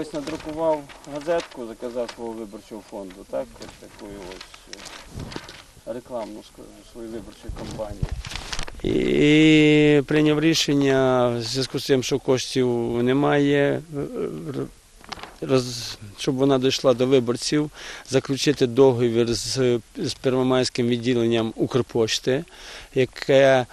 Ось надрукував газетку, заказав свого виборчого фонду, так? Ось таку ось е, рекламну свою виборчу кампанію. І прийняв рішення в зв'язку з тим, що коштів немає, е, роз, щоб вона дійшла до виборців, заключити договір з, з Первомайським відділенням Укрпошти, яке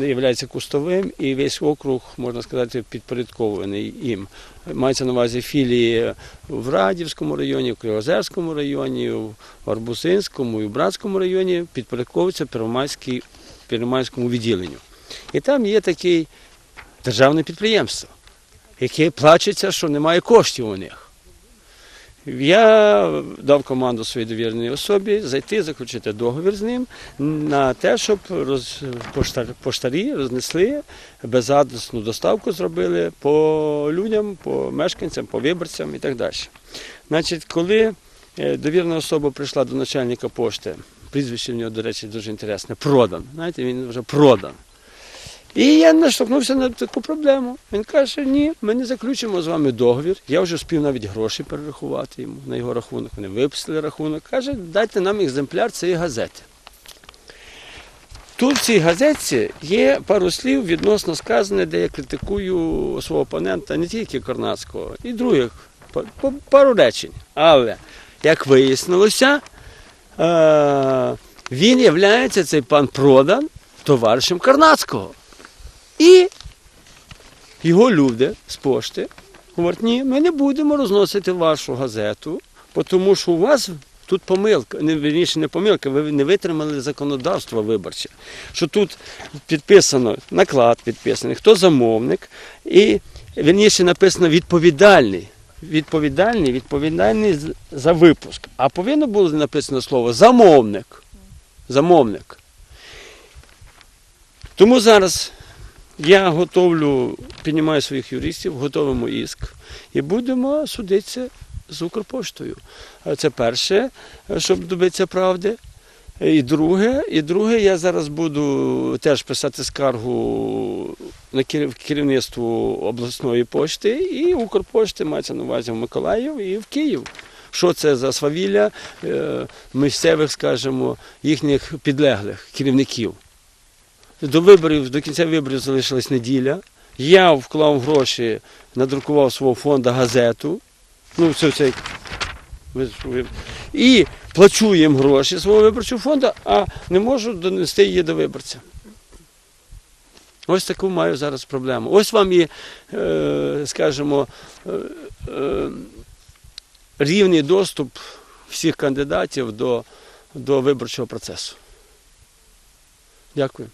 є кустовим, і весь округ, можна сказати, підпорядкований їм. Мається на увазі філії в Радівському районі, в Кривозерському районі, в Арбусинському і в Братському районі підпорядковуються Первомайській, Первомайському відділенню. І там є таке державне підприємство, яке плачеться, що немає коштів у них. Я дав команду своїй довіреній особі зайти, заключити договір з ним на те, щоб роз, поштар, поштарі рознесли безадресну доставку зробили по людям, по мешканцям, по виборцям і так далі. Значить, коли е, довірена особа прийшла до начальника пошти, прізвище в нього, до речі, дуже інтересне, продан. Знаєте, він вже продан. І я наштовхнувся на таку проблему. Він каже, ні, ми не заключимо з вами договір. Я вже спів навіть гроші перерахувати йому на його рахунок. Вони виписали рахунок. Каже, дайте нам екземпляр цієї газети. Тут в цій газетці є пару слів відносно сказане, де я критикую свого опонента не тільки Корнацького, і других па- па- пару речень. Але, як вияснилося, е- він є, цей пан Продан, товаришем Карнацького. І його люди з пошти говорять, ні, ми не будемо розносити вашу газету, тому що у вас тут помилка, не вірніше не помилка, ви не витримали законодавство виборче. Що тут підписано наклад підписаний, хто замовник, і вірніше написано відповідальний. Відповідальний, відповідальний за випуск. А повинно було написано слово замовник. Замовник. Тому зараз я готовлю, піднімаю своїх юристів, готовимо істк і будемо судитися з Укрпоштою. Це перше, щоб добитися правди. І друге, і друге, я зараз буду теж писати скаргу на керів- керівництву обласної пошти і Укрпошти мається на увазі в Миколаїв і в Київ. Що це за свавілля е, місцевих, скажімо, їхніх підлеглих керівників. До виборів, до кінця виборів залишилась неділя. Я вклав гроші, надрукував свого фонду газету. Ну, це, це, і плачу їм гроші свого виборчого фонду, а не можу донести її до виборця. Ось таку маю зараз проблему. Ось вам і, е, скажімо, е, е, рівний доступ всіх кандидатів до, до виборчого процесу. Дякую.